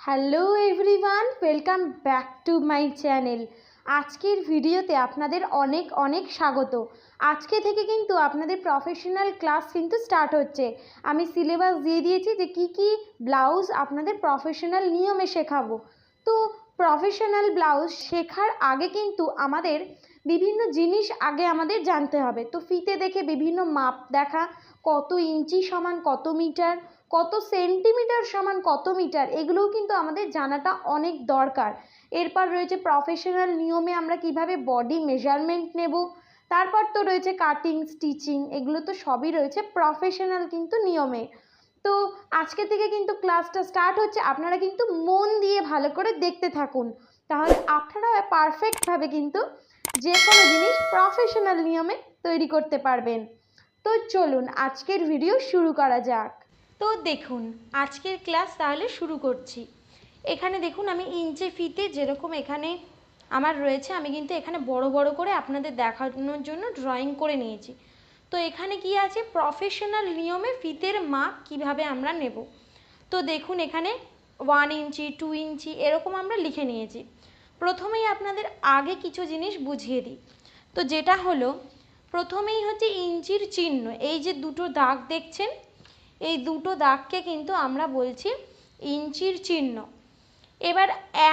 Hello everyone welcome back to my channel আজকের ভিডিওতে আপনাদের অনেক অনেক স্বাগত। আজকে থেকে কিন্তু আপনাদের প্রফেশনাল ক্লাস কিন্তু স্টার্ট হচ্ছে। আমি সিলেবাস দিয়ে দিয়েছি যে কি কি ব্লাউজ আপনাদের প্রফেশনাল নিয়মে শেখাবো। তো প্রফেশনাল ব্লাউজ শেখার আগে কিন্তু আমাদের বিভিন্ন জিনিস আগে আমাদের জানতে হবে। তো ফিতে দেখে বিভিন্ন মাপ দেখা, কত ইঞ্চি সমান কত মিটার কত সেন্টিমিটার সমান কত মিটার, এগুলোও কিন্তু আমাদের জানাটা অনেক দরকার। এরপর রয়েছে প্রফেশনাল নিয়মে আমরা কীভাবে বডি মেজারমেন্ট নেব, তারপর তো রয়েছে কাটিং স্টিচিং এগুলো তো সবই রয়েছে প্রফেশনাল কিন্তু নিয়মে। তো আজকে থেকে কিন্তু ক্লাসটা স্টার্ট হচ্ছে, আপনারা কিন্তু মন দিয়ে ভালো করে দেখতে থাকুন। তাহলে আপনারা পারফেক্টভাবে কিন্তু যে কোনো জিনিস প্রফেশনাল নিয়মে তৈরি করতে পারবেন। তো চলুন, আজকের ভিডিও শুরু করা যাক। তো দেখুন, আজকের ক্লাস তাহলে শুরু করছি। এখানে দেখুন, আমি ইঞ্চে ফিতে যেরকম এখানে আমার রয়েছে, আমি কিন্তু এখানে বড় বড় করে আপনাদের দেখানোর জন্য ড্রয়িং করে নিয়েছি। তো এখানে কি আছে? প্রফেশনাল নিয়মে ফিতের মাপ কীভাবে আমরা নেব? তো দেখুন, এখানে ওয়ান ইঞ্চি টু ইঞ্চি এরকম আমরা লিখে নিয়েছি। প্রথমেই আপনাদের আগে কিছু জিনিস বুঝিয়ে দিই। তো যেটা হলো, প্রথমেই হচ্ছে ইঞ্চির চিহ্ন, এই যে দুটো দাগ দেখছেন এই দুটো দাগকে কিন্তু আমরা বলছি ইঞ্চির চিহ্ন। এবার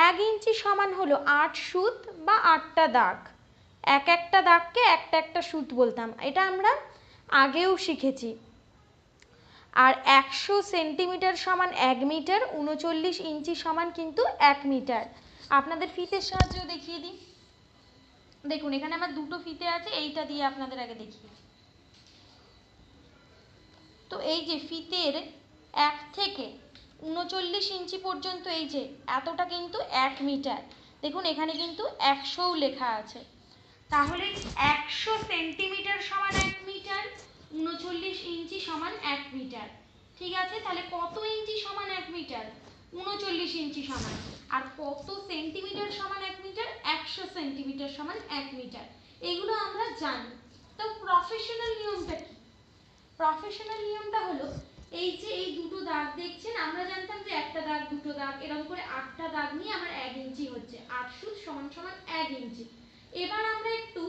এক ইঞ্চি সমান হলো আট সুত বা আটটা দাগ। এক একটা দাগকে একটা একটা সুত বলতাম, এটা আমরা আগেও শিখেছি। আর একশো সেন্টিমিটার সমান এক মিটার, উনচল্লিশ ইঞ্চি সমান কিন্তু এক মিটার। আপনাদের ফিতের সাহায্যেও দেখিয়ে দিই। দেখুন, এখানে আমার দুটো ফিতে আছে, এইটা দিয়ে আপনাদের আগে দেখিয়ে তো এই যে ফিতের এক থেকে উনচল্লিশ ইঞ্চি পর্যন্ত এই যে, এতটা কিন্তু এক মিটার। দেখুন, এখানে কিন্তু একশোও লেখা আছে। তাহলে একশো সেন্টিমিটার সমান এক মিটার, উনচল্লিশ ইঞ্চি সমান এক মিটার। ঠিক আছে? তাহলে কত ইঞ্চি সমান এক মিটার? উনচল্লিশ ইঞ্চি সমান। আর কত সেন্টিমিটার সমান এক মিটার? একশো সেন্টিমিটার সমান এক মিটার। এগুলো আমরা জানি। তো প্রফেশনাল নিয়মটা কি? প্রফেশনাল নিয়মটা হলো, এই যে এই দুটো দাগ দেখছেন, আমরা জানতাম যে একটা দাগ, দুটো দাগ, এরকম করে আটটা দাগ নিয়ে আমার এক ইঞ্চি হচ্ছে। আট সুত সমান সমান এক ইঞ্চি। এবার আমরা একটু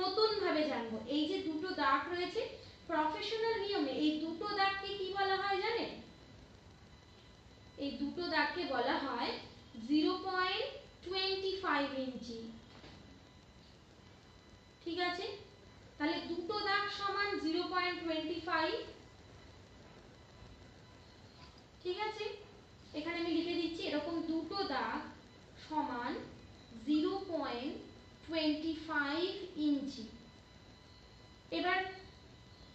নতুন ভাবে জানব, এই যে দুটো দাগ রয়েছে প্রফেশনাল নিয়মে এই দুটো দাগকে কি বলা হয় জানেন? এই দুটো দাগকে বলা হয় জিরো পয়েন্ট টোয়েন্টি ফাইভ ইঞ্চি ঠিক আছে তাহলে দুটো দাগ সমান জিরো পয়েন্ট টোয়েন্টি ফাইভ ঠিক আছে? এখানে আমি লিখে দিচ্ছি এরকম দুটো দাগ সমান জিরো পয়েন্ট টোয়েন্টি ফাইভ ইঞ্চি। এবার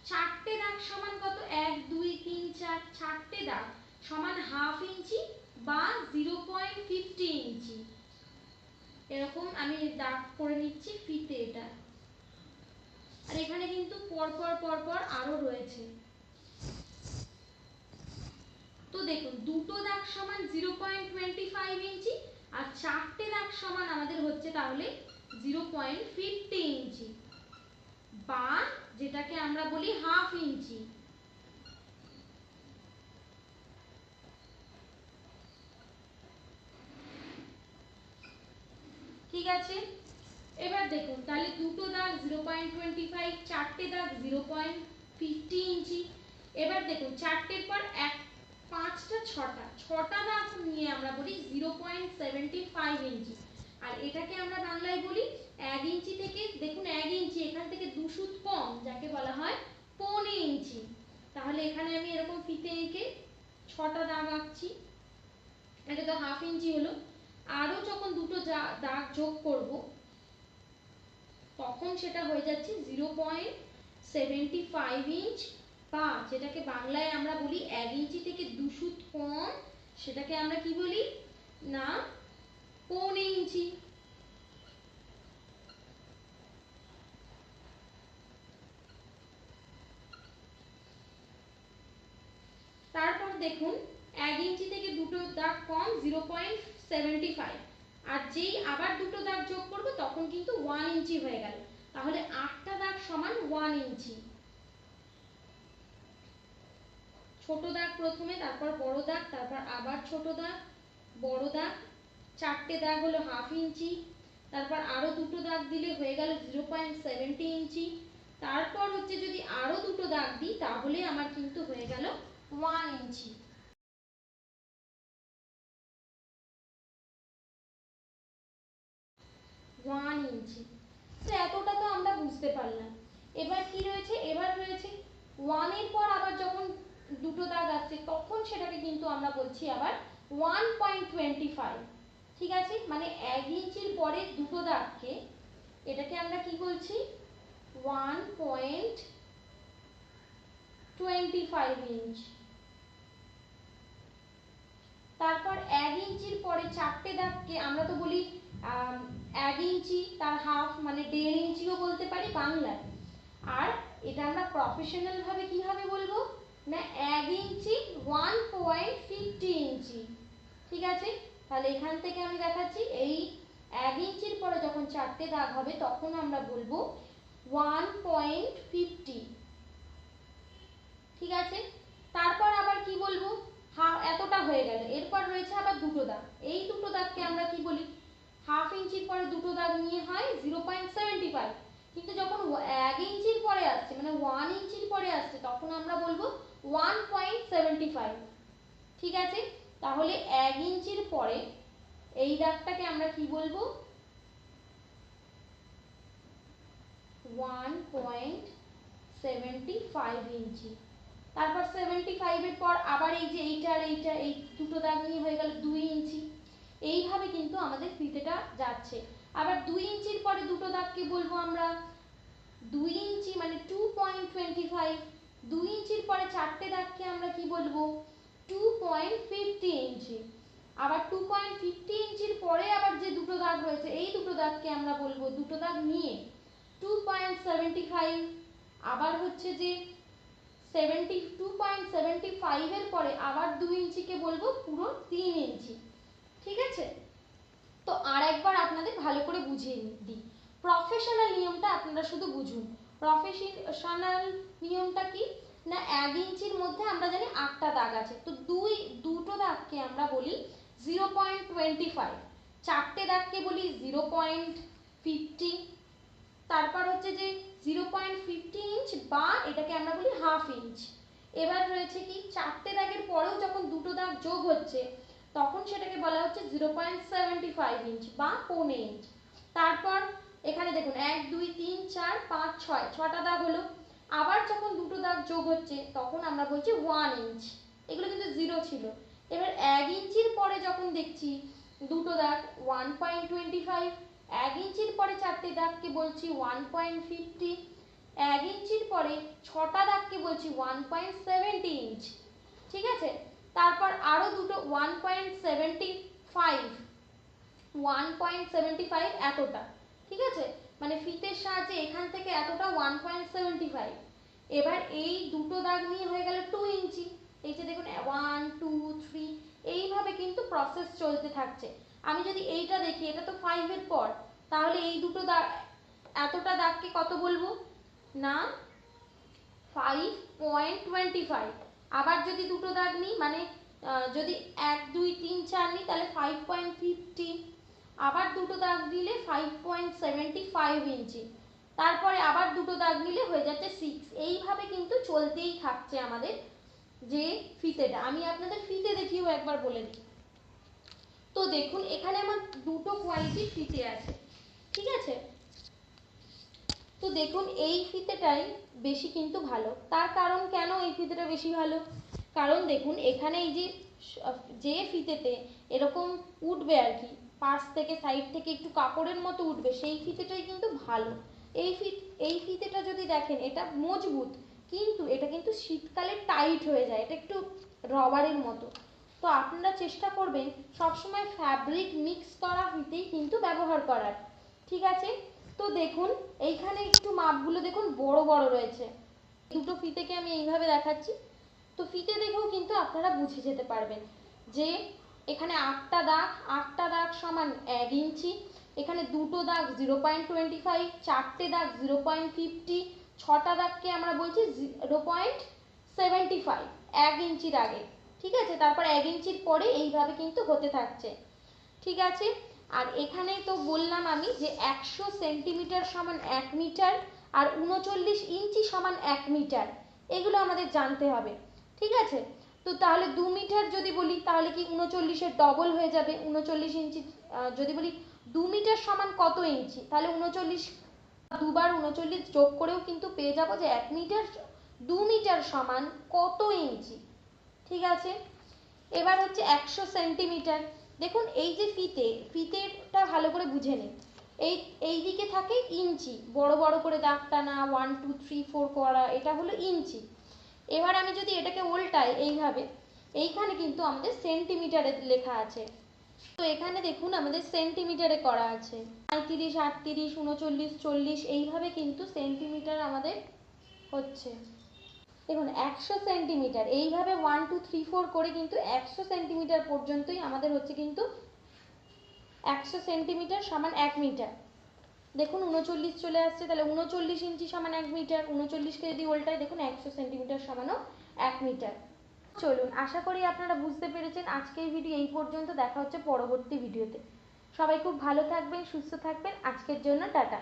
চারটে দাগ সমান কত? এক, দুই, তিন, চার। চারটে দাগ সমান হাফ ইঞ্চি বা জিরো পয়েন্ট ফিফটি ইঞ্চি। এরকম আমি দাগ করে নিচ্ছি ফিতে এটা। আর এখানে কিন্তু পরপর পরপর আরও রয়েছে। তো দেখুন, দুটো দাগ সমান জিরো পয়েন্ট টোয়েন্টি ফাইভ ইঞ্চি আর চারটে দাগ সমান আমাদের হচ্ছে তাহলে জিরো পয়েন্ট ফিফটি ইঞ্চি বা যেটাকে আমরা বলি হাফ ইঞ্চি। ঠিক আছে? এবার দেখুন, তাহলে দুটো দাগ জিরো পয়েন্ট টোয়েন্টি ফাইভ চারটে দাগ জিরো পয়েন্ট ফিফটি ইঞ্চি এবার দেখুন, চারটের পর এক, পাঁচটা, ছটা। ছটা দাগ নিয়ে আমরা বলি zero point seventy five inch আর এটাকে আমরা বাংলায় বলি এক ইঞ্চি থেকে, দেখুন এক ইঞ্চি এখান থেকে দুশুত কম, যাকে বলা হয় পৌনে ইঞ্চি তাহলে এখানে আমি এরকম ফিতে এঁকে ছটা দাগ আঁকছি। এটা তো হাফ ইঞ্চি হলো। আরও যখন দুটো দাগ যোগ করব তখন সেটা হয়ে যাচ্ছে? Zero point seventy five inch বা যেটাকে বাংলায় আমরা বলি এক ইঞ্চি থেকে দুশুত কম। সেটাকে আমরা কি বলি? না, পৌনে ইঞ্চি। তারপর দেখুন, এক ইঞ্চি থেকে দুটো দাগ কম, জিরো পয়েন্ট সেভেন্টি ফাইভ। আর যেই আবার দুটো দাগ যোগ করব, তখন কিন্তু ওয়ান ইঞ্চি হয়ে গেল। তাহলে আটটা দাগ সমান ওয়ান ইঞ্চি ছোট দাগ প্রথমে, তারপর বড় দাগ, তারপর আবার ছোট দাগ, বড় দাগ, চারটে দাগ হলো হাফ ইঞ্চি তারপর আরও দুটো দাগ দিলে হয়ে গেল জিরো পয়েন্ট ইঞ্চি তারপর হচ্ছে যদি আরও দুটো দাগ দিই, তাহলে আমার কিন্তু হয়ে গেল ওয়ান ইঞ্চি ওয়ান ইঞ্চি। তো এতটা তো আমরা বুঝতে পারলাম। এবার কি রয়েছে? এবার রয়েছে ওয়ানের পর আবার যখন দুটো দাগ আসছে, তখন সেটাকে কিন্তু আমরা বলছি আবার ওয়ান পয়েন্ট টোয়েন্টি ফাইভ ঠিক আছে? মানে এক ইঞ্চির পরে দুটো দাগকে এটাকে আমরা কি বলছি? One point twenty five inch তারপর এক ইঞ্চির পরে চারটে দাগকে আমরা তো বলি এক ইঞ্চি তার হাফ মানে দেড় ইঞ্চিও বলতে পারি বাংলায় আর এটা আমরা প্রফেশনাল ভাবে কীভাবে বলব? না, এক ইঞ্চি ওয়ান পয়েন্ট ফিফটি ইঞ্চি। ঠিক আছে? তাহলে এখান থেকে আমি দেখাচ্ছি, এই এক ইঞ্চির পরে যখন চারটে দাগ হবে, তখন আমরা বলব ওয়ান পয়েন্ট ফিফটি ঠিক আছে? তারপর আবার কি বলব? হা, এতটা হয়ে গেল। এরপর রয়েছে আবার দুটো দাগ। এই দুটো দাগকে আমরা কি বলি? হাফ ইঞ্চির পরে দুটো দাগ নিয়ে হয় জিরো পয়েন্ট সেভেন্টি ফাইভ কিন্তু যখন এক ইঞ্চির পরে আসছে মানে ওয়ান ইঞ্চির পরে আসছে, তখন আমরা বলব ওয়ান পয়েন্ট ফাইভ ঠিক আছে? তাহলে এক ইঞ্চির পরে এই দাগটাকে আমরা কি বলব? ওয়ান পয়েন্ট সেভেন্টি ফাইভ ইঞ্চি। তারপর সেভেন্টি ফাইভের পর আবার এই যে এইটা আর এইটা, এই দুটো দাগ নিয়ে হয়ে গেল দুই ইঞ্চি। এইভাবে কিন্তু আমাদের ফিতেটা যাচ্ছে। আবার দুই ইঞ্চির পরে দুটো দাগকে বলব আমরা? দুই ইঞ্চি মানে টু পয়েন্ট টোয়েন্টি ফাইভ দুই ইঞ্চির পরে চারটে দাগকে আমরা কি বলব? টু পয়েন্ট ফিফটি ইঞ্চি। আবার টু পয়েন্ট ফিফটি ইঞ্চির পরে আবার যে দুটো দাগ রয়েছে, এই দুটো দাগকে আমরা বলব দুটো দাগ নিয়ে। টু পয়েন্ট সেভেন্টি ফাইভ আবার হচ্ছে যে সেভেন্টি টু পয়েন্ট সেভেন্টি ফাইভের পরে আবার দুই ইঞ্চিকে বলব পুরো তিন ইঞ্চি। ঠিক আছে? তো আর একবার আপনাদের ভালো করে বুঝিয়ে দিই। প্রফেশনাল নিয়মটা আপনারা শুধু বুঝুন। প্রফেশনাল নিয়মটা কি? না, এক ইঞ্চির মধ্যে আমরা জানি আটটা দাগ আছে। তো দুই, দুটো দাগকে আমরা বলি জিরো পয়েন্ট টোয়েন্টি ফাইভ চারটে দাগকে বলি জিরো পয়েন্ট ফিফটি তারপর হচ্ছে যে জিরো পয়েন্ট ফিফটি ইঞ্চ বা এটাকে আমরা বলি হাফ ইঞ্চ এবার রয়েছে কি, চারটে দাগের পরেও যখন দুটো দাগ যোগ হচ্ছে তখন সেটাকে বলা হচ্ছে zero point seventy five inch বা পৌনে ইঞ্চ তারপর এখানে দেখুন, এক, দুই, তিন, চার, পাঁচ, ছয়, ছটা দাগ হলো। আবার যখন দুটো দাগ যোগ হচ্ছে, তখন আমরা বলছি ওয়ান ইঞ্চ এগুলো কিন্তু জিরো ছিল। এবার এক ইঞ্চির পরে যখন দেখছি দুটো দাগ ওয়ান পয়েন্ট টোয়েন্টি ফাইভ এক ইঞ্চির পরে চারটে দাগকে বলছি ওয়ান পয়েন্ট ফিফটি এক ইঞ্চির পরে ছটা দাগকে বলছি ওয়ান পয়েন্ট সেভেন্টি ইঞ্চ ঠিক আছে? তারপর আরও দুটো one point seventy five one point seventy five এতটা, ঠিক আছে? মানে ফিতের সাহায্যে এখান থেকে এতটা ওয়ান পয়েন্ট সেভেন্টি ফাইভ এবার এই দুটো দাগ নিয়ে হয়ে গেল টু ইঞ্চি। এই যে দেখুন ওয়ান টু থ্রি এইভাবে কিন্তু প্রসেস চলতে থাকছে। আমি যদি এইটা দেখি, এটা তো ফাইভের পর, তাহলে এই দুটো দাগ, এতটা দাগকে কত বলব? না ফাইভ পয়েন্ট টোয়েন্টি ফাইভ আবার যদি দুটো দাগ নিই মানে যদি এক, দুই, তিন, চার নিই, তাহলে ফাইভ পয়েন্ট ফিফটি আবার দুটো দাগ দিলে ফাইভ পয়েন্ট সেভেন্টি ফাইভ ইঞ্চি। তারপরে আবার দুটো দাগ নিলে হয়ে যাচ্ছে সিক্স এইভাবে কিন্তু চলতেই থাকছে আমাদের যে ফিতেটা। আমি আপনাদের ফিতে দেখিয়েও একবার বলে দিই। তো দেখুন, এখানে আমার দুটো কোয়ালিটির ফিতে আছে। ঠিক আছে? তো দেখুন, এই ফিতেটাই বেশি কিন্তু ভালো। তার কারণ কেন এই ফিতেটা বেশি ভালো? কারণ দেখুন, এখানে এই যে যে ফিতেতে এরকম উঠবে আর কি, পাশ থেকে সাইড থেকে একটু কাপড়ের মতো উঠবে, সেই ফিতেটাই কিন্তু ভালো। এই ফিত, এই ফিতেটা যদি দেখেন, এটা মজবুত, কিন্তু এটা কিন্তু শীতকালে টাইট হয়ে যায়, এটা একটু রবারের মতো। তো আপনারা চেষ্টা করবেন, সবসময় ফ্যাব্রিক মিক্স করা ফিতেই কিন্তু ব্যবহার করার। ঠিক আছে? তো দেখুন, এইখানে একটু মাপগুলো দেখুন, বড় বড় রয়েছে। দুটো ফিতেকে আমি এইভাবে দেখাচ্ছি। তো ফিতে দেখেও কিন্তু আপনারা বুঝে যেতে পারবেন যে এখানে আটটা দাগ আটটা দাগ সমান এক ইঞ্চি, এখানে দুটো দাগ জিরো পয়েন্ট টোয়েন্টি ফাইভ চারটে দাগ জিরো পয়েন্ট ফিফটি, ছটা দাগকে আমরা বলছি জিরো পয়েন্ট সেভেন্টি ফাইভ এক ইঞ্চির আগে। ঠিক আছে? তারপর এক ইঞ্চির পরে এইভাবে কিন্তু হতে থাকছে। ঠিক আছে? আর এখানে তো বললাম আমি যে একশো সেন্টিমিটার সমান এক মিটার আর উনচল্লিশ ইঞ্চি সমান এক মিটার, এগুলো আমাদের জানতে হবে, ঠিক আছে? তো তাহলে দু মিটার যদি বলি, তাহলে কি উনচল্লিশের ডবল হয়ে যাবে? উনচল্লিশ ইঞ্চি যদি বলি দু মিটার সমান কত ইঞ্চি? তাহলে উনচল্লিশ, দুবার উনচল্লিশ যোগ করেও কিন্তু পেয়ে যাব যে এক মিটার, দু মিটার সমান কত ইঞ্চি, ঠিক আছে? এবার হচ্ছে একশো সেন্টিমিটার। দেখুন, এই যে ফিতে ফিতেটা ভালো করে বুঝে নিন। এই এই দিকে থাকে ইঞ্চি, বড় বড় করে দাগ টানা ওয়ান টু থ্রি ফোর করা, এটা হলো ইঞ্চি। এবার আমি যদি এটাকে উল্টাই এইভাবে, এইখানে কিন্তু আমাদের সেন্টিমিটারে লেখা আছে। তো এখানে দেখুন, আমাদের সেন্টিমিটারে করা আছে। পঁয়ত্রিশ, আটত্রিশ, উনচল্লিশ, চল্লিশ, এইভাবে কিন্তু সেন্টিমিটার আমাদের হচ্ছে। দেখুন, একশো সেন্টিমিটার, এইভাবে ওয়ান টু থ্রি ফোর করে কিন্তু একশো সেন্টিমিটার পর্যন্তই আমাদের হচ্ছে কিন্তু একশো সেন্টিমিটার সমান এক মিটার। দেখুন, উনচল্লিশ চলে আসছে, তাহলে উনচল্লিশ ইঞ্চি সমান এক মিটার, উনচল্লিশকে যদি উল্টায় দেখুন, একশো সেন্টিমিটার সমানও এক মিটার। চলুন, আশা করি আপনারা বুঝতে পেরেছেন, আজকের ভিডিও এই পর্যন্ত, দেখা হচ্ছে পরবর্তী ভিডিওতে। সবাই খুব ভালো থাকবেন, সুস্থ থাকবেন, আজকের জন্য টাটা।